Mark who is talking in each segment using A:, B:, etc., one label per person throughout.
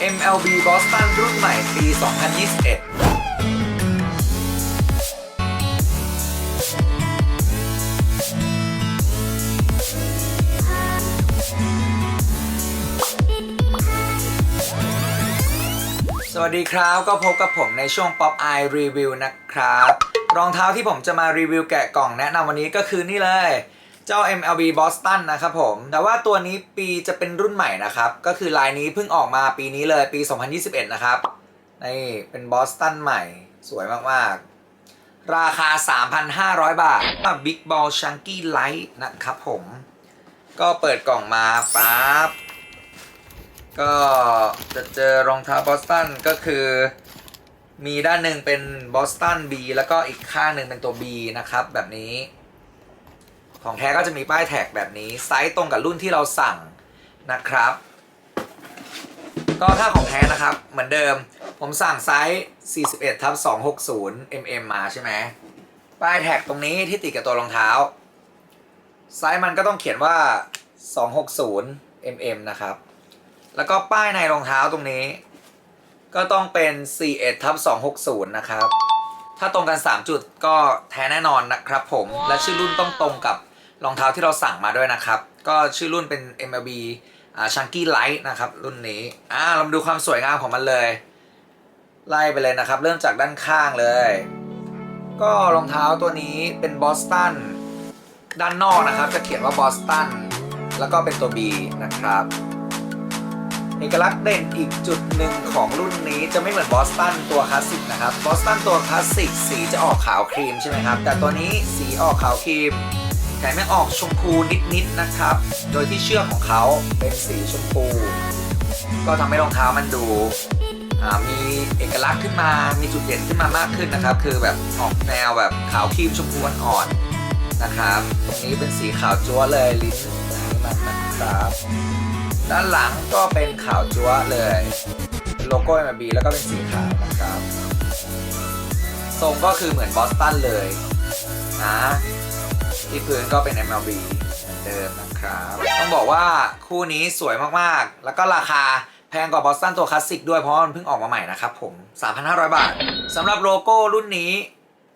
A: MLB Boston รุ่นใหม่ปี 2021สวัสดีครับก็พบกับผมในช่วง Pop Eye Review นะครับ รองเท้าที่ผมจะมารีวิวแกะกล่องแนะนำวันนี้ก็คือนี่เลย เจ้า MLB Boston นะครับผม แต่ว่าตัวนี้ปีจะเป็นรุ่นใหม่นะครับ ก็คือลายนี้เพิ่งออกมาปีนี้เลยปี 2021 นะครับ นี่เป็น Boston ใหม่ สวยมาก ๆ ราคา 3,500 บาท Big Ball Chunky Light นะครับผม ก็เปิดกล่องมาปั๊บ ก็จะเจอรองเท้าบอสตันก็คือ มีด้านหนึ่งเป็นบอสตัน B แล้วก็อีกข้างหนึ่งเป็นตัว B นะครับแบบนี้ ของแท้ก็จะมีป้ายแท็กแบบนี้ไซส์ตรงกับรุ่นที่เราสั่งนะครับ ก็ถ้าของแท้นะครับเหมือนเดิม ผมสั่งไซส์41ทับ260 mm มาใช่ไหมป้ายแท็กตรงนี้ที่ติดกับตัวรองเท้า ไซส์มันก็ต้องเขียนว่า 260 mm นะครับ แล้วก็ป้ายในรองเท้าตรงนี้ ก็ต้องเป็น 41ทับ260 นะครับ ถ้าตรงกัน 3 จุดก็แท้แน่นอนนะครับผม และชื่อรุ่นต้องตรงกับ รองเท้าที่เราสั่งมาด้วยนะครับ ก็ชื่อรุ่นเป็น MLB อ่า Chunky Light นะครับรุ่นนี้อ่าเรามาดูความสวยงามของมันเลย ไล่ไปเลยนะครับ เริ่มจากด้านข้างเลย ก็รองเท้าตัวนี้เป็นบอสตันด้านนอกนะครับ จะเขียนว่าบอสตันแล้วก็เป็นตัว B นะครับเอกลักษณ์เด่นอีกจุดหนึ่งของรุ่นนี้จะไม่เหมือนบอสตันตัวคลาสสิกนะครับบอสตันตัวคลาสสิกสีจะออกขาวครีมใช่ไหมครับ แต่ตัวนี้สีออกขาวครีม แถมยังออกชมพูนิดๆนะครับ โดยที่เชือกของเขาเป็นสีชมพู ก็ทำให้รองเท้ามันดูมีเอกลักษณ์ขึ้นมา มีจุดเด่นขึ้นมามากขึ้นนะครับ คือแบบออกแนวแบบขาวครีมชมพูอ่อนๆนะครับ ตรงนี้เป็นสีขาวจั๊วเลยลิ้นตรงนี้มันนะครับ ด้านหลังก็เป็นขาวจั๊วเลยโลโก้ MLB แล้วก็เป็นสีขาวนะครับ ทรงก็คือเหมือนบอสตันเลยนะ ที่พื้นก็เป็น MLB เหมือนเดิมนะครับ ต้องบอกว่าคู่นี้สวยมากๆ แล้วก็ราคาแพงกว่าบอสตันตัวคลาสสิกด้วยเพราะมันเพิ่งออกมาใหม่นะครับผม 3,500 บาทสำหรับโลโก้รุ่นนี้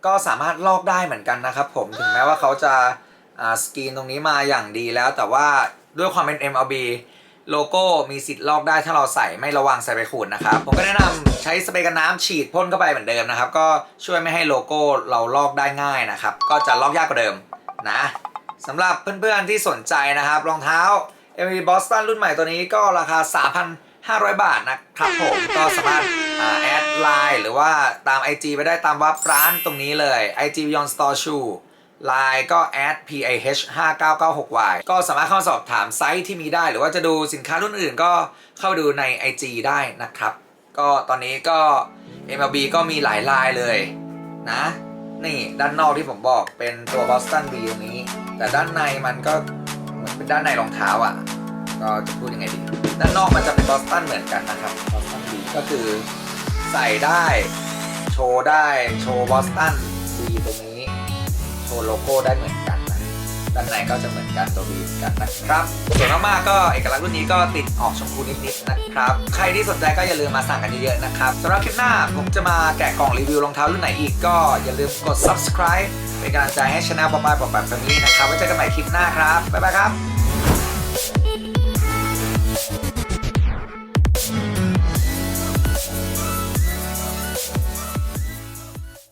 A: ก็สามารถลอกได้เหมือนกันนะครับผมถึงแม้ว่าเขาจะสกรีนตรงนี้มาอย่างดีแล้ว แต่ว่าด้วยความเป็น MLB โลโก้มีสิทธิ์ลอกได้ถ้าเราใส่ไม่ระวังใส่ไปขูดนะครับ ผมก็แนะนำใช้สเปรย์กันน้ำฉีดพ่นเข้าไปเหมือนเดิมนะครับ ก็ช่วยไม่ให้โลโก้เราลอกได้ง่ายนะครับ ก็จะลอกยากกว่าเดิม นะสำหรับเพื่อนๆที่สนใจนะครับรองเท้า MV Boston รุ่นใหม่ตัวนี้ก็ราคา 3,500 บาทนะครับผมก็สามารถแอดไลน์หรือว่าตาม IG ไปได้ตามวับร้านตรงนี้เลย IG Beyond Store Shoe ไลน์ก็ add pih 5996y ก็สามารถเข้ามาสอบถามไซส์ที่มีได้ หรือว่าจะดูสินค้ารุ่นอื่นก็เข้าไปดูใน IG ได้นะครับ ก็ตอนนี้ก็ MLB ก็มีหลายลายเลยนะ นี่ด้านนอกที่ผมบอกเป็นตัวบอสตันบีตรงนี้ แต่ด้านในมันก็เหมือนเป็นด้านในรองเท้าอะ ก็จะพูดยังไงดี ด้านนอกมันจะเป็นบอสตันเหมือนกันนะครับบอสตันบีก็คือใส่ได้โชว์ได้โชว์บอสตันบีตรงนี้ โชว์โลโก้ได้เหมือนกัน ด้านในก็จะเหมือนกันตัวบีกันนะครับ ส่วนมากๆก็เอกลักษณ์รุ่นนี้ก็ติดออกชมพูนิดๆนะครับ ใครที่สนใจก็อย่าลืมมาสั่งกันเยอะๆนะครับสำหรับคลิปหน้าผมจะมาแกะกล่องรีวิวรองเท้ารุ่นไหนอีกก็อย่าลืมกด subscribe เป็นกำลังใจให้ช anel ปอปายปอปายแบบนี้นะครับไว้เจอกันใหม่คลิปหน้าครับบ๊ายบายครับ